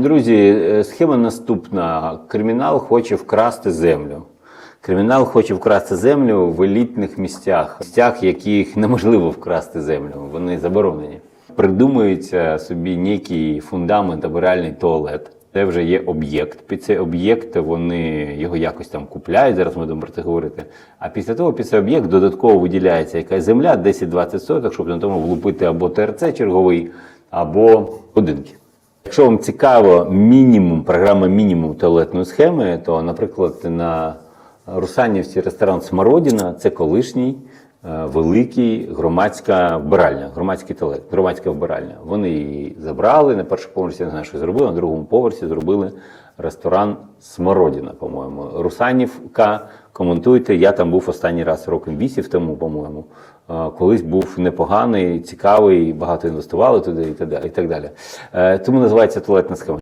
Друзі, е, схема наступна. Кримінал хоче вкрасти землю. Кримінал хоче вкрасти землю в елітних місцях, місцях, яких неможливо вкрасти землю. Вони заборонені. Придумується собі некий фундамент або реальний туалет. Це вже є об'єкт. Під цей об'єкт вони його якось там купляють. Зараз ми будемо про це говорити. А після того під цей об'єкт додатково виділяється якась земля, 10-20 соток, щоб на тому влупити або ТРЦ черговий, або будинки. Якщо вам цікаво мінімум, програма мінімум туалетної схеми, то, наприклад, на Русанівці ресторан Смородіна це колишній е, великий громадська вбиральня, громадський туалет, громадська вбиральня. Вони її забрали на першому поверсі, не знаю, що зробили, на другому поверсі зробили ресторан Смородіна, по-моєму. Русанівка, коментуйте. Я там був останній раз роком 8 тому, по-моєму. Колись був непоганий, цікавий, багато інвестували туди і так далі. І так далі. Е, Тому називається туалетна схема.